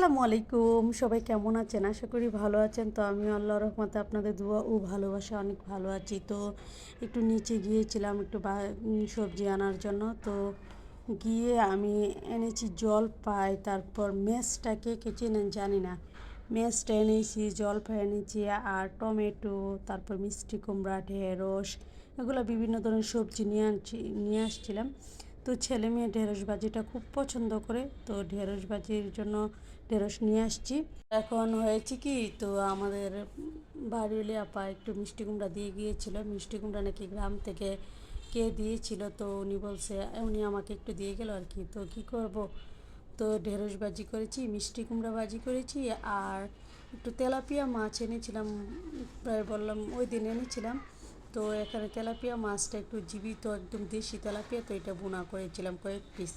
আসসালামু আলাইকুম। সবাই কেমন আছেন? আশা করি ভালো আছেন। তো আমি আল্লাহ রহমতে আপনাদের দোয়া ও ভালোবাসা অনেক ভালো আছি। তো একটু নিচে গিয়েছিলাম একটু সবজি আনার জন্য। তো গিয়ে আমি এনেছি জল পাই তারপর মেসটাকে কে চেনেন জানি না। মেসটা এনেছি, জলপাই এনেছি, আর টমেটো, তারপর মিষ্টি কুমড়া, ঢেঁড়স, এগুলো বিভিন্ন ধরনের সবজি নিয়ে আনছি, নিয়ে আসছিলাম। তো ছেলে মেয়ে ঢেঁড়স ভাজিটা খুব পছন্দ করে, তো ঢেঁড়স ভাজির জন্য ঢেঁড়স নিয়ে আসছি। এখন হয়েছে কি, তো আমাদের বাড়িওয়ালি আপা একটু মিষ্টি কুমড়া দিয়ে গিয়েছিল, মিষ্টি কুমড়া নাকি গ্রাম থেকে কে দিয়েছিল, তো উনি বলছে, উনি আমাকে একটু দিয়ে গেল আর কি, তো কি করব? তো ঢেঁড়স ভাজি করেছি, মিষ্টি কুমড়া ভাজি করেছি আর একটু তেলাপিয়া মাছ এনেছিলাম, প্রায় বললাম ওই দিন এনেছিলাম। তো এখানে তেলাপিয়া মাছটা একটু জীবিত, একদম দেশি তেলাপিয়া, তো এটা বোনা করেছিলাম কয়েক পিস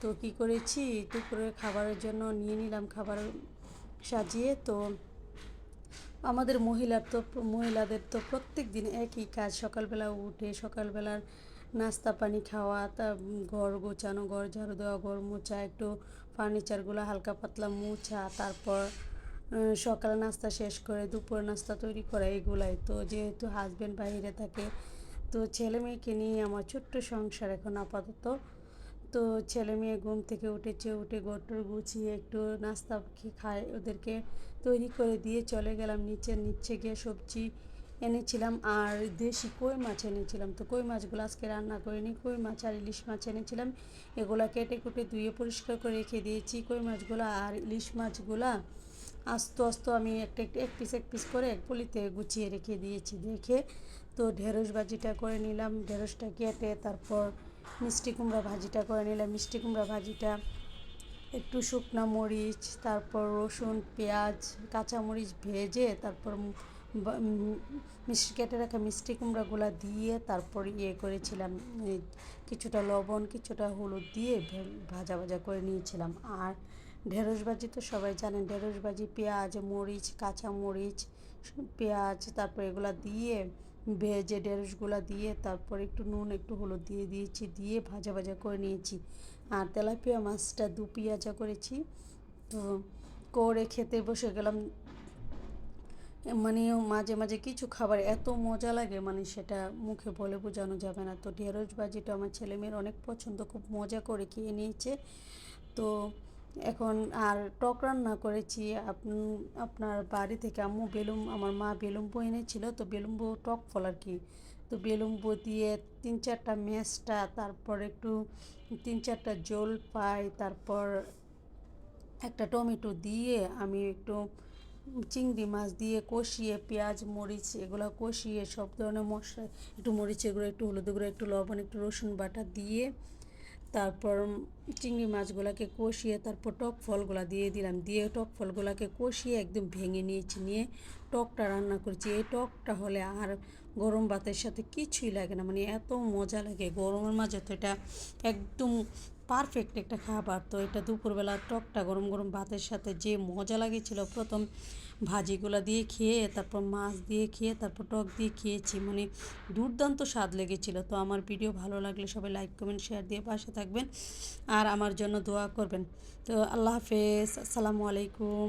তো কি করেছি? দুপুরে খাবারের জন্য নিয়ে নিলাম খাবার সাজিয়ে। তো আমাদের মহিলার তো, মহিলাদের তো প্রত্যেক দিন একই কাজ, সকালবেলা উঠে সকালবেলার নাস্তা, পানি খাওয়া, তা ঘর গোছানো, ঘর ঝাড়ু দেওয়া, ঘর মোছা, একটু ফার্নিচারগুলো হালকা পাতলা মোছা, তারপর সকালে নাস্তা শেষ করে দুপুর নাস্তা তৈরি করা এগুলাই। তো যেহেতু হাজব্যান্ড বাইরে থাকে, তো ছেলে মেয়েকে নিয়ে আমার ছোট্ট সংসার এখন আপাতত। তো ছেলে মেয়ে ঘুম থেকে উঠেছে, উঠে গোটর গুছিয়ে একটু নাস্তা খেয়ে, ওদেরকে তৈরি করে দিয়ে চলে গেলাম নিচে নিচে গিয়ে সবজি এনেছিলাম আর দেশি কই মাছ এনেছিলাম। তো কই মাছগুলো আজকে রান্না করিনি, কই মাছ আর ইলিশ মাছ এনেছিলাম। এগুলা কেটে কুটে ধুয়ে পরিষ্কার করে রেখে দিয়েছি কই মাছগুলো আর ইলিশ মাছগুলা। আস্তে আস্তে আমি একটা একটা, এক পিস এক পিস করে এক পলিতে গুছিয়ে রেখে দিয়েছি। দেখে তো ঢেঁড়স ভাজিটা করে নিলাম। ঢেঁড়সটা কেটে তারপর মিষ্টি কুমড়া ভাজিটা করে নিলাম। মিষ্টি কুমড়া ভাজিটা, একটু শুকনো মরিচ, তারপর রসুন, পেঁয়াজ, কাঁচামরিচ ভেজে তারপর মিষ্টি, কেটে রাখা মিষ্টি কুমড়াগুলো দিয়ে তারপর ইয়ে করেছিলাম। কিছুটা লবণ, কিছুটা হলুদ দিয়ে ভাজা ভাজা করে নিয়েছিলাম। আর ঢেঁড়স ভাজি তো সবাই জানেন ঢেঁড়স ভাজি পেঁয়াজ, মরিচ কাঁচা মরিচ পেঁয়াজ, তারপর এগুলো দিয়ে ভেজে ঢেঁড়সগুলা দিয়ে তারপর একটু নুন, একটু হলুদ দিয়ে দিয়েছি, দিয়ে ভাজা ভাজা করে নিয়েছি। আর তেলাপিয়া মাছটা দু পেঁয়াজা করেছি, তো করে খেতে বসে গেলাম। মানে মাঝে মাঝে কিছু খাবার এত মজা লাগে মানে সেটা মুখে বলে বোঝানো যাবে না। তো ঢেঁড়স ভাজিটা আমার ছেলেমেয়ের অনেক পছন্দ, খুব মজা করে খেয়ে নিয়েছে। তো এখন আর টক রান্না করেছি। আপ- আপনার বাড়ি থেকে আম্মু বেলুম, আমার মা বেলুম্বু এনেছিল, তো বেলুম্বু টক ফল আর কি। তো বেলুম্বু দিয়ে তিন চারটা মেসটা তারপর একটু তিন চারটা জল পাই তারপর একটা টমেটো দিয়ে আমি একটু চিংড়ি মাছ দিয়ে কষিয়ে, পেঁয়াজ, মরিচ এগুলো কষিয়ে সব ধরনের মশলা, একটু মরিচ এগুলো একটু হলুদ গুঁড়ো, একটু লবণ, একটু রসুন বাটা দিয়ে তারপর চিংড়ি মাছগুলোকে কষিয়ে তারপর টক ফলগুলো দিয়ে দিলাম। দিয়ে টক ফলগুলোকে কষিয়ে একদম ভেঙে নিয়েছি, নিয়ে টকটা রান্না করেছি। এই টকটা হলে আর গরম ভাতের সাথে কিছুই লাগে না মানে এত মজা লাগে। গরমের মাঝে তো এটা একদম পারফেক্ট একটা খাবার। তো এটা দুপুরবেলা টকটা গরম গরম ভাতের সাথে যে মজা লাগেছিল, প্রথম ভাজিগুলো দিয়ে খেয়ে, তারপর মাছ দিয়ে খেয়ে, তারপর টক দিয়ে খেয়েছি। মানে দুর্দান্ত স্বাদ লেগেছিল। তো আমার ভিডিও ভালো লাগলে সবাই লাইক কমেন্ট শেয়ার দিয়ে পাশে থাকবেন। আর আমার জন্য দোয়া করবেন। তো আল্লাহ হাফেজ। আসসালামু আলাইকুম।